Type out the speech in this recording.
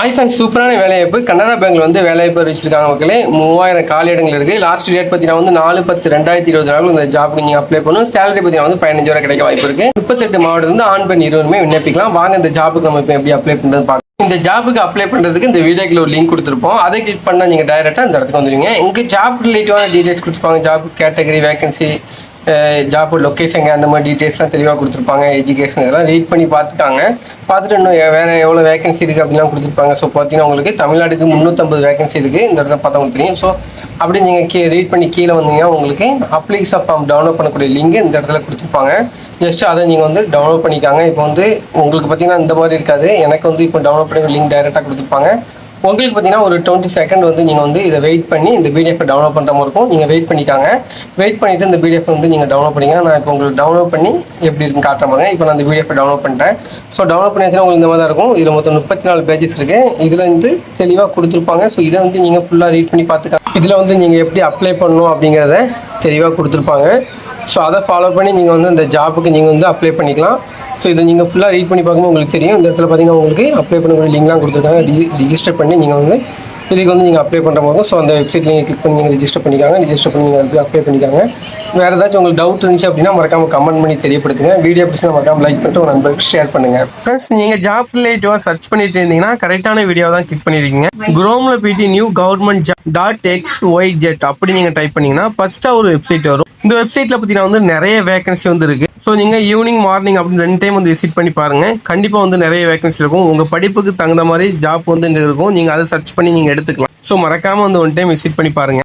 ஐஃபன் சூப்பரான வேலைவாய்ப்பு. கனரா பேங்க்ல வந்து வேலைவாய்ப்பு அறிவிச்சிருக்காங்க மக்களே. மூவாயிரம் காலி இடங்கள் இருக்குது லாஸ்ட் டேட் பார்த்தீங்கன்னா வந்து நாலு பத்து ரெண்டாயிரத்தி இருபது நாள் இந்த ஜாப் நீங்கள் அப்ளை பண்ணும் சேலரி பார்த்தீங்கன்னா வந்து பதினஞ்சு ரூபா கிடைக்க வாய்ப்பு இருக்குது முப்பத்தெட்டு மாவட்டம் வந்து ஆண் பெண் இருவருமே விண்ணப்பிக்கலாம். வாங்க இந்த ஜாபுக்கு நம்ம இப்போ எப்படி அப்ளை பண்ணுறது பார்க்கலாம். இந்த ஜாபுக்கு அப்ளை பண்ணுறதுக்கு இந்த வீடியோக்கில் ஒரு லிங்க் கொடுத்துருப்போம். அதை கிளிக் பண்ணால் நீங்கள் டைரெக்டாக அந்த இடத்துக்கு வந்துடுவீங்க இங்கே ஜாப் ரிலேட்டிவான டீடைல்ஸ் கொடுத்துருப்பாங்க. Job category vacancy job location அந்த மாதிரி டீட்டெயில்ஸ்லாம் தெளிவாக கொடுத்துருப்பாங்க எஜுகேஷன் இதெல்லாம் ரீட் பண்ணி பார்த்துக்காங்க பார்த்துட்டு இன்னும் வேறு எவ்வளோ வேகன்சி இருக்குது அப்படிலாம் கொடுத்துருப்பாங்க. ஸோ பார்த்தீங்கன்னா உங்களுக்கு தமிழ்நாட்டுக்கு முந்நூற்றம்பது வேகன்சி இருக்குது இந்த இடத்துல பார்த்தா உங்களுக்கு தெரியும். ஸோ அப்படி நீங்கள் கீ ரீட் பண்ணி கீழே வந்தீங்கன்னா உங்களுக்கு அப்ளிகேஷன் ஃபார்ம் டவுன்லோட் பண்ணக்கூடிய லிங்க் இந்த இடத்துல கொடுத்துருப்பாங்க. ஜஸ்ட் அதை நீங்கள் வந்து டவுன்லோட் பண்ணிக்காங்க. இப்போ வந்து உங்களுக்கு பார்த்தீங்கன்னா இந்த மாதிரி இருக்காது. எனக்கு வந்து இப்போ டவுன்லோட் பண்ணி லிங்க் டைரெக்டாக கொடுத்துருப்பாங்க. உங்களுக்கு பார்த்தீங்கன்னா ஒரு டுவெண்ட்டி செகண்ட் வந்து நீங்கள் வந்து இதை வெயிட் பண்ணி இந்த பிடிஎஃப் டவுன்லோட் பண்ணுற மாதிரி இருக்கும். நீங்கள் வெயிட் பண்ணிட்டாங்க. வெயிட் பண்ணிவிட்டு இந்த பிடிஎஃப் வந்து நீங்கள் டவுன்லோட் பண்ணிங்கன்னா நான் இப்போ உங்களுக்கு டவுன்லோட் பண்ணி எப்படி இருக்குன்னு காட்டுற மாதிரி. இப்போ நான் இந்த பிடிஎஃப் டவுன்லோட் பண்ணிட்டேன் ஸோ டவுன்லோட் பண்ணியாச்சுன்னா உங்களுக்கு இந்த மாதிரி தான் இருக்கும். இதில் மொத்தம் முப்பத்தி நாலு பேஜஸ் இருக்குது இதில் வந்து தெளிவாக கொடுத்துருப்பாங்க. ஸோ இதை வந்து நீங்கள் ஃபுல்லாக ரீட் பண்ணி பார்த்துக்கலாம் இதில் வந்து நீங்கள் எப்படி அப்ளை பண்ணணும் அப்படிங்கிறத தெளிவாக கொடுத்துருப்பாங்க. ஸோ அதை ஃபாலோ பண்ணி நீங்கள் வந்து இந்த ஜாபுக்கு நீங்கள் வந்து அப்ளை பண்ணிக்கலாம். ஸோ இதை நீங்கள் ஃபுல்லாக ரீட் பண்ணி பார்க்கும்போது உங்களுக்கு தெரியும். இந்த இடத்துல பார்த்தீங்கன்னா உங்களுக்கு அப்ளை பண்ணக்கூடிய லிங்க்லாம் கொடுத்துருக்காங்க. டி ரிஜிஸ்டர் பண்ணி நீங்கள் வந்து இதுக்கு வந்து நீங்கள் அப்ளை பண்ணுற மாதிரி ஸோ அந்த வெப்சைட் நீங்கள் கிளிக் பண்ணி நீங்கள் ரிஜிஸ்டர் பண்ணிக்காங்க. ரிஜிஸ்டர் பண்ணி நீங்கள் அப்ளை பண்ணிக்காங்க. வேறு ஏதாச்சும் உங்களுக்கு டவுட் இருந்துச்சு அப்படின்னா மறக்காம கமெண்ட் பண்ணி தெரியப்படுத்துங்க. வீடியோ பிடிச்சா மறக்காம லைக் பண்ணிட்டு ஒரு நண்பருக்கு ஷேர் பண்ணுங்க. ஃப்ரெண்ட்ஸ் நீங்கள் ஜாப் ரிலேட்டிவாக சர்ச் பண்ணிட்டு இருந்தீங்கன்னா கரெக்டான வீடியோ தான் கிளிக் பண்ணிருக்கீங்க. குரோமில் போயிட்டு new government job dot X Y Z அப்படி நீங்கள் டைப் பண்ணீங்கன்னா ஃபஸ்ட்டாக ஒரு வெப்சைட் வரும். இந்த வெப்சைட்டில் பார்த்தீங்கன்னா வந்து நிறைய வேகன்சி வந்து இருக்கு. ஸோ நீங்கள் ஈவினிங் மார்னிங் அப்படின்னு ரெண்டு டைம் வந்து விசிட் பண்ணி பாருங்க. கண்டிப்பாக வந்து நிறைய வேகன்சி இருக்கும். உங்கள் படிப்புக்கு தகுந்த மாதிரி ஜாப் வந்து இங்கே இருக்கும். நீங்கள் அதை சர்ச் பண்ணி நீங்கள் எடுத்துக்கலாம். ஸோ மறக்காமல் வந்து ஒன் டைம் விசிட் பண்ணி பாருங்க.